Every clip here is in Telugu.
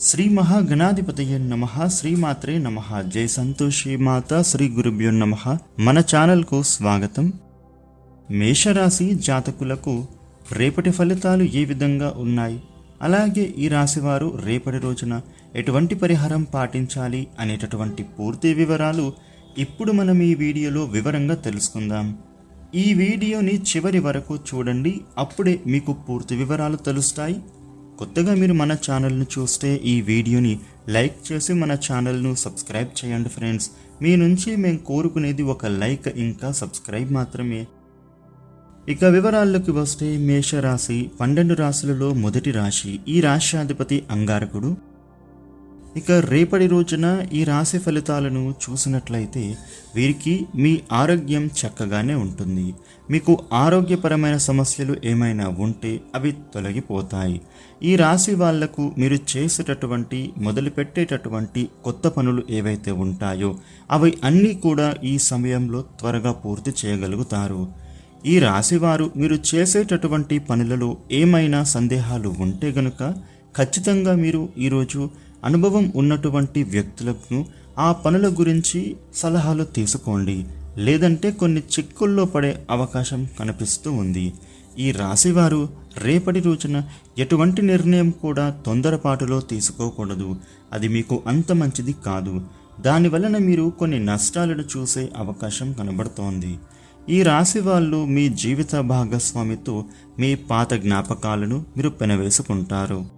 శ్రీ మహాగణాధిపతయ నమ శ్రీమాత్రే నమ. జై సంతోషి మాత శ్రీ గురుభ్యో నమ. మన ఛానల్కు స్వాగతం. మేషరాశి జాతకులకు రేపటి ఫలితాలు ఏ విధంగా ఉన్నాయి? అలాగే ఈ రాశివారు రేపటి రోజున ఎటువంటి పరిహారం పాటించాలి అనేటటువంటి పూర్తి వివరాలు ఇప్పుడు మనం ఈ వీడియోలో వివరంగా తెలుసుకుందాం. ఈ వీడియోని చివరి వరకు చూడండి అప్పుడే మీకు పూర్తి వివరాలు తెలుస్తాయి. కొత్తగా మీరు మన ఛానల్ను చూస్తే ఈ వీడియోని లైక్ చేసి మన ఛానల్ను సబ్స్క్రైబ్ చేయండి ఫ్రెండ్స్. మీ నుంచి మేము కోరుకునేది ఒక లైక్ ఇంకా సబ్స్క్రైబ్ మాత్రమే. ఇక వివరాల్లోకి వస్తే మేషరాశి పన్నెండు రాశులలో మొదటి రాశి ఈ రాశ్యాధిపతి అంగారకుడు. ఇక రేపటి రోజున ఈ రాశి ఫలితాలను చూసినట్లయితే వీరికి మీ ఆరోగ్యం చక్కగానే ఉంటుంది. మీకు ఆరోగ్యపరమైన సమస్యలు ఏమైనా ఉంటే అవి తొలగిపోతాయి. ఈ రాశి వాళ్ళకు మీరు చేసేటటువంటి మొదలుపెట్టేటటువంటి కొత్త పనులు ఏవైతే ఉంటాయో అవి అన్నీ కూడా ఈ సమయంలో త్వరగా పూర్తి చేయగలుగుతారు. ఈ రాశివారు మీరు చేసేటటువంటి పనులలో ఏమైనా సందేహాలు ఉంటే గనుక ఖచ్చితంగా మీరు ఈరోజు అనుభవం ఉన్నటువంటి వ్యక్తులకు ఆ పనుల గురించి సలహాలు తీసుకోండి. లేదంటే కొన్ని చిక్కుల్లో పడే అవకాశం కనిపిస్తూ ఉంది. ఈ రాశివారు రేపటి రోజున ఎటువంటి నిర్ణయం కూడా తొందరపాటులో తీసుకోకూడదు. అది మీకు అంత మంచిది కాదు. దాని వలన మీరు కొన్ని నష్టాలను చూసే అవకాశం కనబడుతోంది. ఈ రాశి వాళ్ళు మీ జీవిత భాగస్వామితో మీ పాత జ్ఞాపకాలను మీరు పెనవేసుకుంటారు.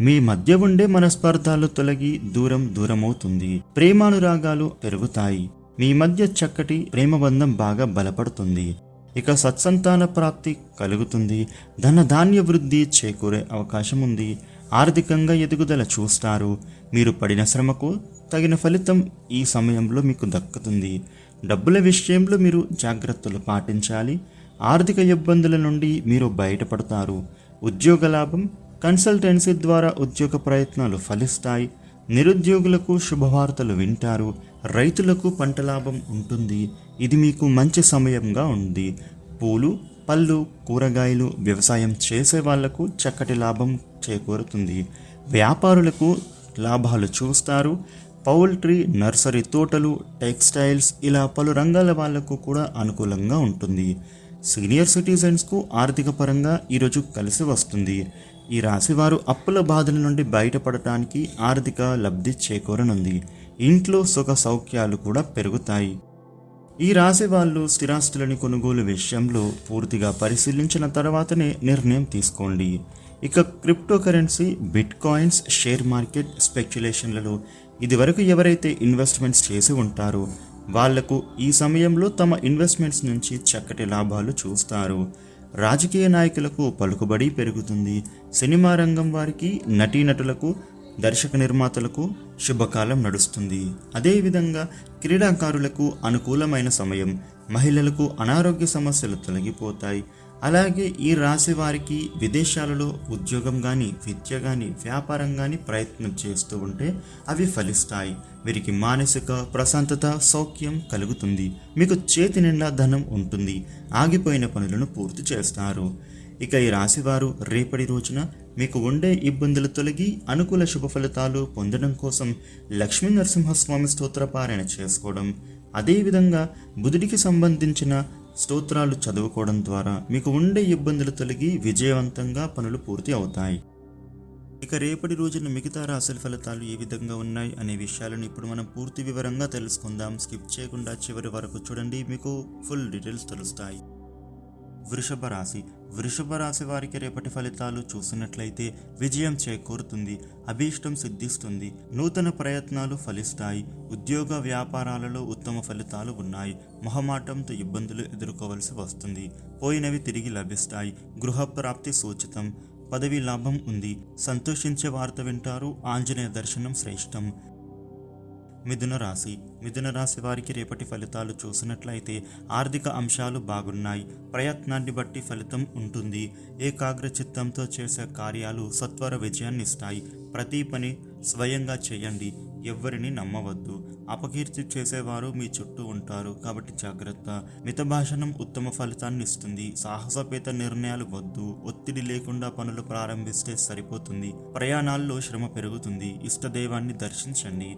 మీ మధ్య ఉండే మనస్పర్ధాలు తొలగి దూరం దూరమవుతుంది. ప్రేమానురాగాలు పెరుగుతాయి. మీ మధ్య చక్కటి ప్రేమబంధం బాగా బలపడుతుంది. ఇక సత్సంతాన ప్రాప్తి కలుగుతుంది. ధన ధాన్య వృద్ధి చేకూరే అవకాశం ఉంది. ఆర్థికంగా ఎదుగుదల చూస్తారు. మీరు పడిన శ్రమకు తగిన ఫలితం ఈ సమయంలో మీకు దక్కుతుంది. డబ్బుల విషయంలో మీరు జాగ్రత్తలు పాటించాలి. ఆర్థిక ఇబ్బందుల నుండి మీరు బయటపడతారు. ఉద్యోగ లాభం కన్సల్టెన్సీ ద్వారా ఉద్యోగ ప్రయత్నాలు ఫలిస్తాయి. నిరుద్యోగులకు శుభవార్తలు వింటారు. రైతులకు పంట లాభం ఉంటుంది. ఇది మీకు మంచి సమయంగా ఉంది. పూలు పళ్ళు కూరగాయలు వ్యవసాయం చేసే వాళ్ళకు చక్కటి లాభం చేకూరుతుంది. వ్యాపారులకు లాభాలు చూస్తారు. పౌల్ట్రీ నర్సరీ తోటలు టెక్స్టైల్స్ ఇలా పలు రంగాల వాళ్ళకు కూడా అనుకూలంగా ఉంటుంది. సీనియర్ సిటిజన్స్కు ఆర్థిక పరంగా ఈరోజు కలిసి వస్తుంది. ఈ రాశివారు అప్పుల బాధల నుండి బయటపడటానికి ఆర్థిక లబ్ధి చేకూరనుంది. ఇంట్లో సుఖ సౌఖ్యాలు కూడా పెరుగుతాయి. ఈ రాశి వాళ్ళు స్థిరాస్తులని కొనుగోలు విషయంలో పూర్తిగా పరిశీలించిన తర్వాతనే నిర్ణయం తీసుకోండి. ఇక crypto currency bit coins share market స్పెక్యులేషన్లలో ఇదివరకు ఎవరైతే ఇన్వెస్ట్మెంట్స్ చేసి ఉంటారో వాళ్ళకు ఈ సమయంలో తమ ఇన్వెస్ట్మెంట్స్ నుంచి చక్కటి లాభాలు చూస్తారు. రాజకీయ నాయకులకు పలుకుబడి పెరుగుతుంది. సినిమా రంగం వారికి నటీనటులకు దర్శక నిర్మాతలకు శుభకాలం నడుస్తుంది. అదేవిధంగా క్రీడాకారులకు అనుకూలమైన సమయం మహిళలకు అనారోగ్య సమస్యలు తొలగిపోతాయి. అలాగే ఈ రాశి వారికి విదేశాలలో ఉద్యోగం కానీ విద్య కానీ వ్యాపారం కానీ ప్రయత్నం చేస్తూ ఉంటే అవి ఫలిస్తాయి. వీరికి మానసిక ప్రశాంతత సౌఖ్యం కలుగుతుంది. మీకు చేతి నిండా ధనం ఉంటుంది. ఆగిపోయిన పనులను పూర్తి చేస్తారు. ఇక ఈ రాశివారు రేపటి రోజున మీకు ఉండే ఇబ్బందులు తొలగి అనుకూల శుభ ఫలితాలు పొందడం కోసం లక్ష్మీ నరసింహస్వామి స్తోత్ర పారాయణ చేసుకోవడం. అదేవిధంగా బుధుడికి సంబంధించిన స్తోత్రాలు చదువుకోవడం ద్వారా మీకు ఉండే ఇబ్బందులు తొలగి విజయవంతంగా పనులు పూర్తి అవుతాయి. ఇక రేపటి రోజున మిగతా రాశుల ఫలితాలు ఏ విధంగా ఉన్నాయి అనే విషయాలను ఇప్పుడు మనం పూర్తి వివరంగా తెలుసుకుందాం. స్కిప్ చేయకుండా చివరి వరకు చూడండి మీకు ఫుల్ డీటెయిల్స్ తెలుస్తాయి. వృషభ రాశి వృషభ రాశి వారికి రేపటి ఫలితాలు చూసినట్లయితే విజయం చేకూరుతుంది అభీష్టం సిద్ధిస్తుంది నూతన ప్రయత్నాలు ఫలిస్తాయి ఉద్యోగ వ్యాపారాలలో ఉత్తమ ఫలితాలు ఉన్నాయి మొహమాటంతో ఇబ్బందులు ఎదుర్కోవలసి వస్తుంది పోయినవి తిరిగి లభిస్తాయి గృహప్రాప్తి సూచితం పదవి లాభం ఉంది సంతోషించే వార్త వింటారు ఆంజనేయ దర్శనం శ్రేష్టం. మిథున రాశి. మిథున రాశి వారికి రేపటి ఫలితాలు చూసినట్లయితే ఆర్థిక అంశాలు బాగున్నాయి. ప్రయత్నాన్ని బట్టి ఫలితం ఉంటుంది. ఏకాగ్ర చిత్తంతో చేసే కార్యాలు సత్వర విజయాన్ని ఇస్తాయి ప్రతి పని స్వయంగా చేయండి. ఎవ్వరిని నమ్మవద్దు. అపకీర్తి చేసేవారు మీ చుట్టూ ఉంటారు కాబట్టి జాగ్రత్త. మితభాషణం ఉత్తమ ఫలితాన్ని ఇస్తుంది సాహసపేత నిర్ణయాలు వద్దు. ఒత్తిడి లేకుండా పనులు ప్రారంభిస్తే సరిపోతుంది. ప్రయాణాల్లో శ్రమ పెరుగుతుంది. ఇష్టదైవాన్ని దర్శించండి.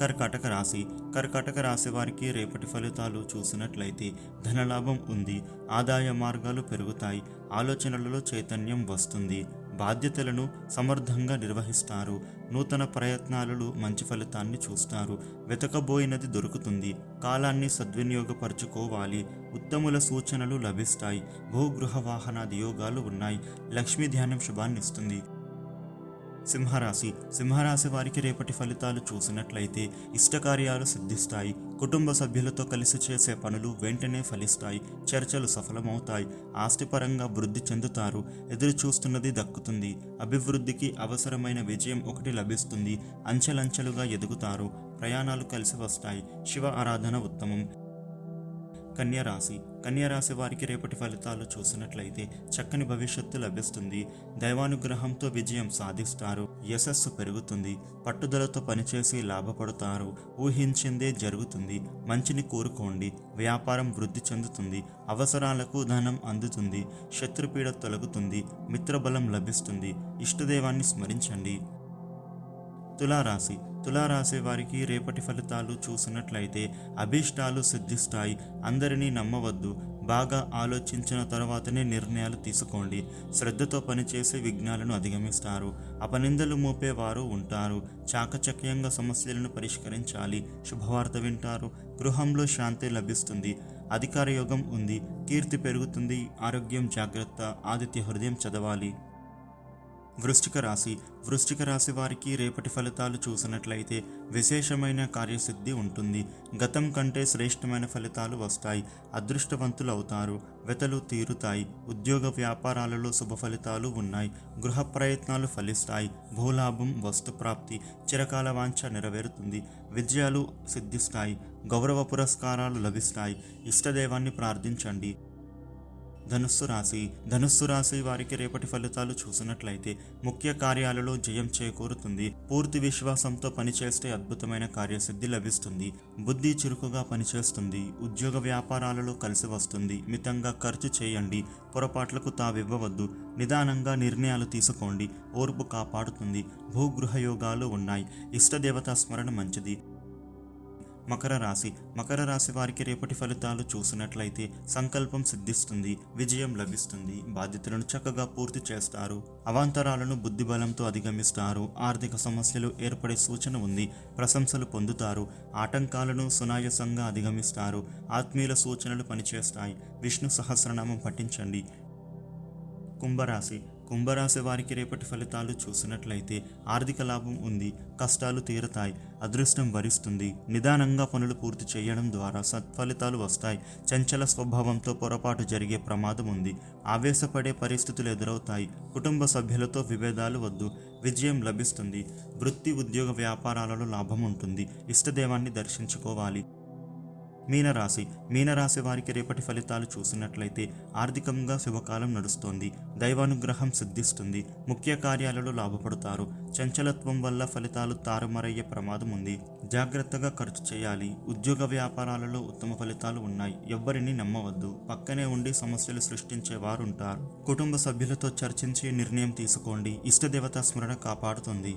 కర్కాటక రాశి. కర్కాటక రాశి వారికి రేపటి ఫలితాలు చూసినట్లయితే ధనలాభం ఉంది ఆదాయ మార్గాలు పెరుగుతాయి ఆలోచనలలో చైతన్యం వస్తుంది. బాధ్యతలను సమర్థంగా నిర్వహిస్తారు నూతన ప్రయత్నాలలో మంచి ఫలితాన్ని చూస్తారు. వెతకబోయినది దొరుకుతుంది కాలాన్ని సద్వినియోగపరచుకోవాలి ఉత్తముల సూచనలు లభిస్తాయి భూగృహ వాహనాది యోగాలు ఉన్నాయి. లక్ష్మీ ధ్యానం శుభాన్నిస్తుంది. సింహరాశి. సింహరాశి వారికి రేపటి ఫలితాలు చూసినట్లయితే ఇష్టకార్యాలు సిద్ధిస్తాయి. కుటుంబ సభ్యులతో కలిసి చేసే పనులు వెంటనే ఫలిస్తాయి. చర్చలు సఫలమవుతాయి. ఆస్తిపరంగా వృద్ధి చెందుతారు. ఎదురు చూస్తున్నది దక్కుతుంది. అభివృద్ధికి అవసరమైన విజయం ఒకటి లభిస్తుంది. అంచెలంచెలుగా ఎదుగుతారు. ప్రయాణాలు కలిసి వస్తాయి. శివ ఆరాధన ఉత్తమం. కన్యరాశి. కన్యరాశి వారికి రేపటి ఫలితాలు చూసినట్లయితే చక్కని భవిష్యత్తు లభిస్తుంది. దైవానుగ్రహంతో విజయం సాధిస్తారు. యశస్సు పెరుగుతుంది. పట్టుదలతో పనిచేసి లాభపడతారు. ఊహించిందే జరుగుతుంది. మంచిని కోరుకోండి. వ్యాపారం వృద్ధి చెందుతుంది. అవసరాలకు ధనం అందుతుంది. శత్రుపీడ తొలగుతుంది. మిత్రబలం లభిస్తుంది. ఇష్టదైవాన్ని స్మరించండి. తులారాశి. తులారాశి వారికి రేపటి ఫలితాలు చూసినట్లయితే అభీష్టాలు సిద్ధిస్తాయి. అందరినీ నమ్మవద్దు. బాగా ఆలోచించిన తర్వాతనే నిర్ణయాలు తీసుకోండి. శ్రద్ధతో పనిచేసే విఘ్నాలను అధిగమిస్తారు. అపనిందలు మోపేవారు ఉంటారు. చాకచక్యంగా సమస్యలను పరిష్కరించాలి. శుభవార్త వింటారు. గృహంలో శాంతి లభిస్తుంది. అధికార యోగం ఉంది. కీర్తి పెరుగుతుంది. ఆరోగ్యం జాగ్రత్త. ఆదిత్య హృదయం చదవాలి. వృశ్చిక రాశి. వృశ్చిక రాశి వారికి రేపటి ఫలితాలు చూసినట్లయితే విశేషమైన కార్యసిద్ధి ఉంటుంది. గతం కంటే శ్రేష్టమైన ఫలితాలు వస్తాయి. అదృష్టవంతులు అవుతారు వెతలు తీరుతాయి. ఉద్యోగ వ్యాపారాలలో శుభ ఫలితాలు ఉన్నాయి. గృహ ప్రయత్నాలు ఫలిస్తాయి. భూలాభం వస్తుప్రాప్తి చిరకాల వాంఛ నెరవేరుతుంది. విజయాలు సిద్ధిస్తాయి. గౌరవ పురస్కారాలు లభిస్తాయి. ఇష్టదైవాన్ని ప్రార్థించండి. ధనుస్సు రాశి. ధనుస్సు రాశి వారికి రేపటి ఫలితాలు చూసినట్లయితే ముఖ్య కార్యాలలో జయం చేకూరుతుంది. పూర్తి విశ్వాసంతో పనిచేస్తే అద్భుతమైన కార్యసిద్ధి లభిస్తుంది. బుద్ధి చురుకుగా పనిచేస్తుంది. ఉద్యోగ వ్యాపారాలలో కలిసి వస్తుంది. మితంగా ఖర్చు చేయండి. పొరపాట్లకు తావివ్వవద్దు. నిదానంగా నిర్ణయాలు తీసుకోండి. ఓర్పు కాపాడుతుంది. భూగృహ యోగాలు ఉన్నాయి. ఇష్టదేవతా స్మరణ మంచిది. మకర రాశి. మకర రాశి వారికి రేపటి ఫలితాలు చూసినట్లయితే సంకల్పం సిద్ధిస్తుంది విజయం లభిస్తుంది బాధ్యతలను చక్కగా పూర్తి చేస్తారు. అవాంతరాలను బుద్ధిబలంతో అధిగమిస్తారు ఆర్థిక సమస్యలు ఏర్పడే సూచన ఉంది ప్రశంసలు పొందుతారు ఆటంకాలను సునాయసంగా అధిగమిస్తారు ఆత్మీయుల సూచనలు పనిచేస్తాయి. విష్ణు సహస్రనామం పఠించండి. కుంభరాశి. కుంభరాశి వారికి రేపటి ఫలితాలు చూసినట్లయితే ఆర్థిక లాభం ఉంది కష్టాలు తీరతాయి అదృష్టం వరిస్తుంది. నిదానంగా పనులు పూర్తి చేయడం ద్వారా సత్ఫలితాలు వస్తాయి. చంచల స్వభావంతో పొరపాటు జరిగే ప్రమాదం ఉంది. ఆవేశపడే పరిస్థితులు ఎదురవుతాయి. కుటుంబ సభ్యులతో విభేదాలు వద్దు. విజయం లభిస్తుంది. వృత్తి ఉద్యోగ వ్యాపారాలలో లాభం ఉంటుంది. ఇష్టదేవాన్ని దర్శించుకోవాలి. మీనరాశి. మీనరాశి వారికి రేపటి ఫలితాలు చూసినట్లయితే ఆర్థికంగా శుభకాలం నడుస్తోంది. దైవానుగ్రహం సిద్ధిస్తుంది. ముఖ్య కార్యాలలో లాభపడతారు. చంచలత్వం వల్ల ఫలితాలు తారుమారయ్యే ప్రమాదం ఉంది. జాగ్రత్తగా ఖర్చు చేయాలి. ఉద్యోగ వ్యాపారాలలో ఉత్తమ ఫలితాలు ఉన్నాయి. ఎవ్వరిని నమ్మవద్దు. పక్కనే ఉండి సమస్యలు సృష్టించే వారు ఉంటారు కుటుంబ సభ్యులతో చర్చించి నిర్ణయం తీసుకోండి. ఇష్టదేవత స్మరణ కాపాడుతుంది.